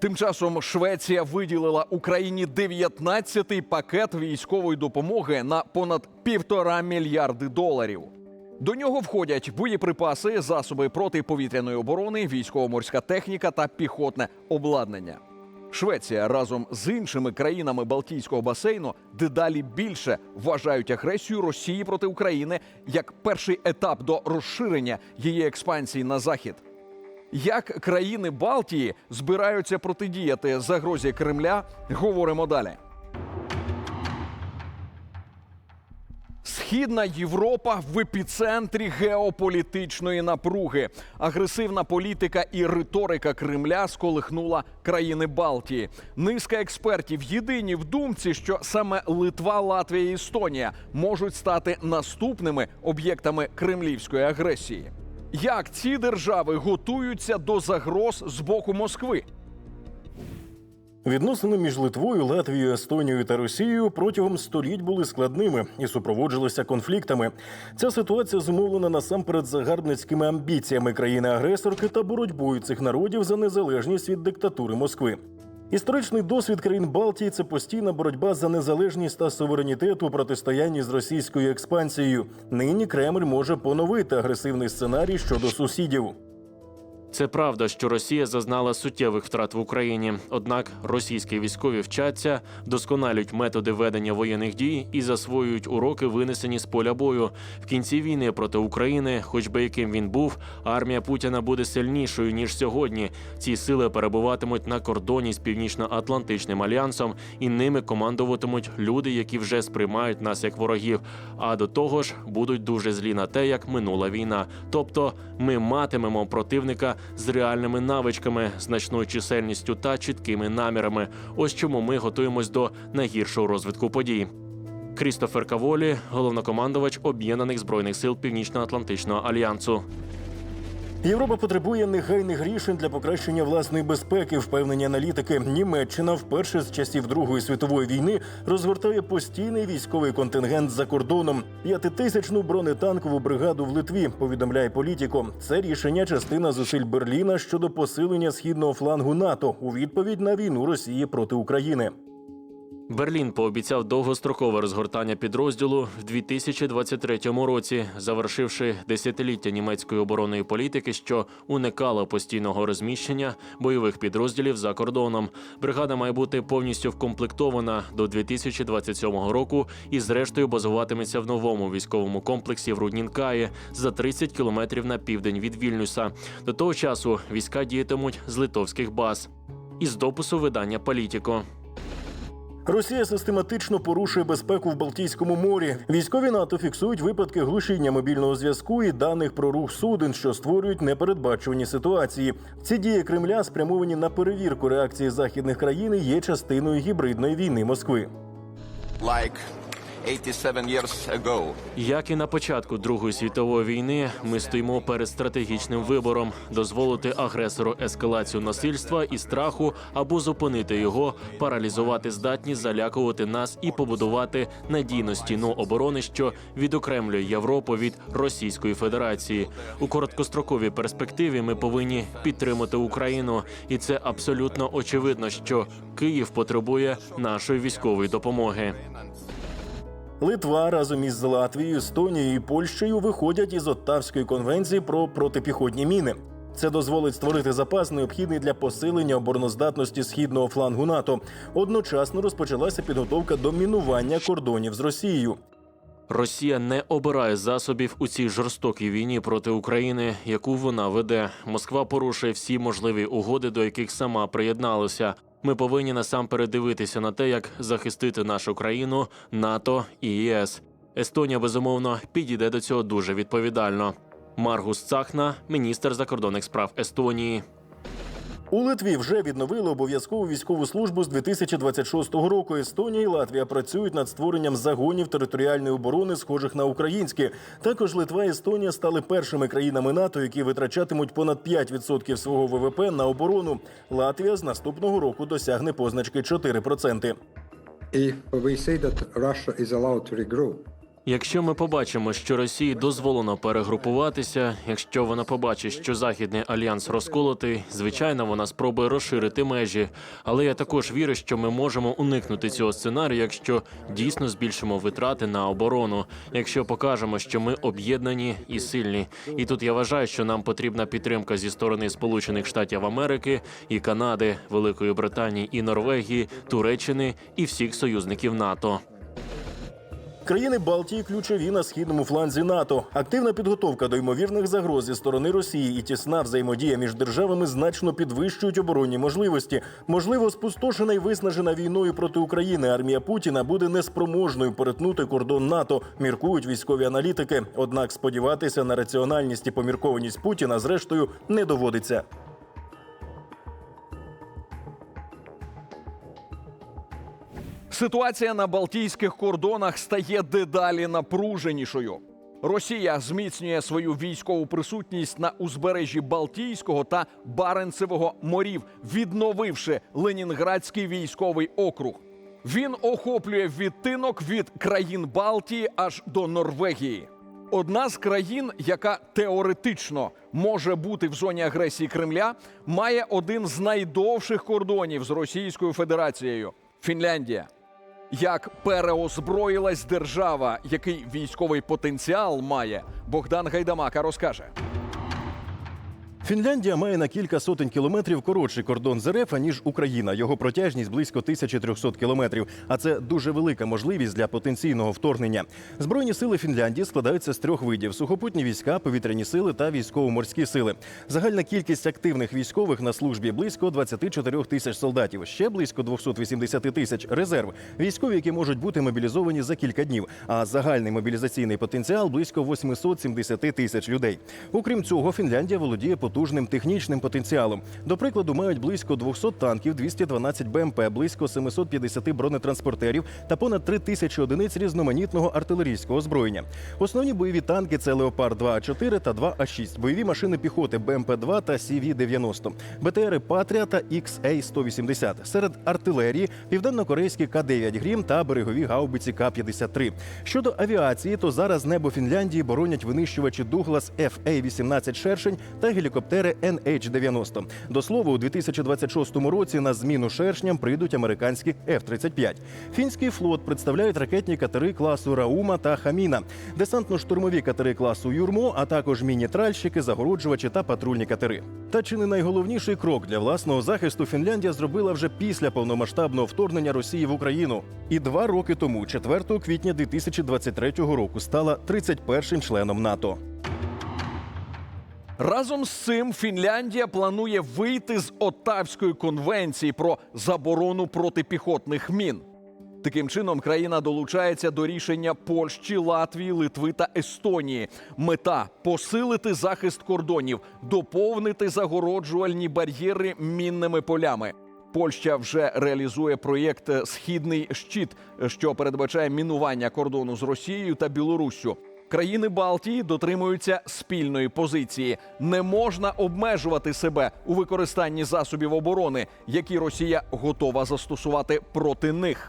Тим часом Швеція виділила Україні 19-й пакет військової допомоги на понад півтора мільярди доларів. До нього входять боєприпаси, засоби протиповітряної оборони, військово-морська техніка та піхотне обладнання. Швеція разом з іншими країнами Балтійського басейну дедалі більше вважають агресію Росії проти України як перший етап до розширення її експансії на захід. Як країни Балтії збираються протидіяти загрозі Кремля, говоримо далі. Східна Європа в епіцентрі геополітичної напруги. Агресивна політика і риторика Кремля сколихнула країни Балтії. Низка експертів єдині в думці, що саме Литва, Латвія і Естонія можуть стати наступними об'єктами кремлівської агресії. Як ці держави готуються до загроз з боку Москви? Відносини між Литвою, Латвією, Естонією та Росією протягом століть були складними і супроводжувалися конфліктами. Ця ситуація зумовлена насамперед загарбницькими амбіціями країни-агресорки та боротьбою цих народів за незалежність від диктатури Москви. Історичний досвід країн Балтії це постійна боротьба за незалежність та суверенітет у протистоянні з російською експансією. Нині Кремль може поновити агресивний сценарій щодо сусідів. Це правда, що Росія зазнала суттєвих втрат в Україні. Однак російські військові вчаться, досконалюють методи ведення воєнних дій і засвоюють уроки, винесені з поля бою. В кінці війни проти України, хоч би яким він був, армія Путіна буде сильнішою ніж сьогодні. Ці сили перебуватимуть на кордоні з північно-атлантичним альянсом, і ними командуватимуть люди, які вже сприймають нас як ворогів. А до того ж будуть дуже злі на те, як минула війна. Тобто, ми матимемо противника з реальними навичками, значною чисельністю та чіткими намірами. Ось чому ми готуємось до найгіршого розвитку подій. Крістофер Каволі, головнокомандувач Об'єднаних збройних сил Північно-Атлантичного альянсу. Європа потребує негайних рішень для покращення власної безпеки. Впевнені аналітики. Німеччина вперше з часів Другої світової війни розгортає постійний військовий контингент за кордоном. П'ятитисячну бронетанкову бригаду в Литві. Повідомляє політіко. Це рішення частина зусиль Берліна щодо посилення східного флангу НАТО у відповідь на війну Росії проти України. Берлін пообіцяв довгострокове розгортання підрозділу в 2023 році, завершивши десятиліття німецької оборонної політики, що уникала постійного розміщення бойових підрозділів за кордоном. Бригада має бути повністю вкомплектована до 2027 року і, зрештою, базуватиметься в новому військовому комплексі в Руднінкаї за 30 кілометрів на південь від Вільнюса. До того часу війська діятимуть з литовських баз. Із допису видання Політіко. Росія систематично порушує безпеку в Балтійському морі. Військові НАТО фіксують випадки глушіння мобільного зв'язку і даних про рух суден, що створюють непередбачувані ситуації. Ці дії Кремля спрямовані на перевірку реакції західних країн і є частиною гібридної війни Москви. like 87 years ago. Як і на початку Другої світової війни, ми стоїмо перед стратегічним вибором: дозволити агресору ескалацію насильства і страху або зупинити його, паралізувати здатність залякувати нас і побудувати надійну стіну оборони, що відокремлює Європу від Російської Федерації. У короткостроковій перспективі ми повинні підтримати Україну, і це абсолютно очевидно, що Київ потребує нашої військової допомоги. Литва разом із Латвією, Естонією і Польщею виходять із Оттавської конвенції про протипіхотні міни. Це дозволить створити запас, необхідний для посилення обороноздатності східного флангу НАТО. Одночасно розпочалася підготовка до мінування кордонів з Росією. Росія не обирає засобів у цій жорстокій війні проти України, яку вона веде. Москва порушує всі можливі угоди, до яких сама приєдналася. Ми повинні насамперед дивитися на те, як захистити нашу країну, НАТО і ЄС. Естонія безумовно підійде до цього дуже відповідально. Маргус Цахна, міністр закордонних справ Естонії. У Литві вже відновили обов'язкову військову службу з 2026 року. Естонія і Латвія працюють над створенням загонів територіальної оборони, схожих на українські. Також Литва і Естонія стали першими країнами НАТО, які витрачатимуть понад 5% свого ВВП на оборону. Латвія з наступного року досягне позначки 4%. If we say that Russia Якщо ми побачимо, що Росії дозволено перегрупуватися, якщо вона побачить, що західний альянс розколотий, звичайно, вона спробує розширити межі. Але я також вірю, що ми можемо уникнути цього сценарію, якщо дійсно збільшимо витрати на оборону, якщо покажемо, що ми об'єднані і сильні. І тут я вважаю, що нам потрібна підтримка зі сторони Сполучених Штатів Америки і Канади, Великої Британії і Норвегії, Туреччини і всіх союзників НАТО. Країни Балтії ключові на східному фланзі НАТО. Активна підготовка до ймовірних загроз зі сторони Росії і тісна взаємодія між державами значно підвищують оборонні можливості. Можливо, спустошена і виснажена війною проти України армія Путіна буде неспроможною перетнути кордон НАТО. Міркують військові аналітики. Однак сподіватися на раціональність і поміркованість Путіна зрештою не доводиться. Ситуація на Балтійських кордонах стає дедалі напруженішою. Росія зміцнює свою військову присутність на узбережжі Балтійського та Баренцевого морів, відновивши Ленінградський військовий округ. Він охоплює відтинок від країн Балтії аж до Норвегії. Одна з країн, яка теоретично може бути в зоні агресії Кремля, має один з найдовших кордонів з Російською Федерацією Фінляндія. Як переозброїлась держава, який військовий потенціал має, Богдан Гайдамака розкаже. Фінляндія має на кілька сотень кілометрів коротший кордон з РФ, ніж Україна. Його протяжність близько 1300 кілометрів. А це дуже велика можливість для потенційного вторгнення. Збройні сили Фінляндії складаються з трьох видів: сухопутні війська, повітряні сили та військово-морські сили. Загальна кількість активних військових на службі близько 24 тисяч солдатів. Ще близько 280 тисяч резерв. Військові, які можуть бути мобілізовані за кілька днів. А загальний мобілізаційний потенціал близько 870 тисяч людей. Окрім цього, Фінляндія володіє потужним технічним потенціалом. До прикладу, мають близько 200 танків, 212 БМП, близько 750 бронетранспортерів та понад 3 тисячі одиниць різноманітного артилерійського озброєння. Основні бойові танки це Леопард 2А4 та 2А6, бойові машини піхоти БМП-2 та CV-90, БТРи Патрія та XA-180. Серед артилерії південно-корейські К-9 Грім та берегові гаубиці К-53. Щодо авіації, то зараз небо Фінляндії боронять винищувачі Дуглас FA-18 Шершень та гелікоптери NH-90. До слова, у 2026 році на зміну шершням прийдуть американські F-35. Фінський флот представляють ракетні катери класу Раума та Хаміна, десантно-штурмові катери класу Юрмо, а також міні-тральщики, загороджувачі та патрульні катери. Та чи не найголовніший крок для власного захисту Фінляндія зробила вже після повномасштабного вторгнення Росії в Україну. І два роки тому, 4 квітня 2023 року, стала 31-м членом НАТО. Разом з цим Фінляндія планує вийти з Оттавської конвенції про заборону протипіхотних мін. Таким чином, країна долучається до рішення Польщі, Латвії, Литви та Естонії. Мета посилити захист кордонів, доповнити загороджувальні бар'єри мінними полями. Польща вже реалізує проєкт Східний щит, що передбачає мінування кордону з Росією та Білоруссю. Країни Балтії дотримуються спільної позиції. Не можна обмежувати себе у використанні засобів оборони, які Росія готова застосувати проти них.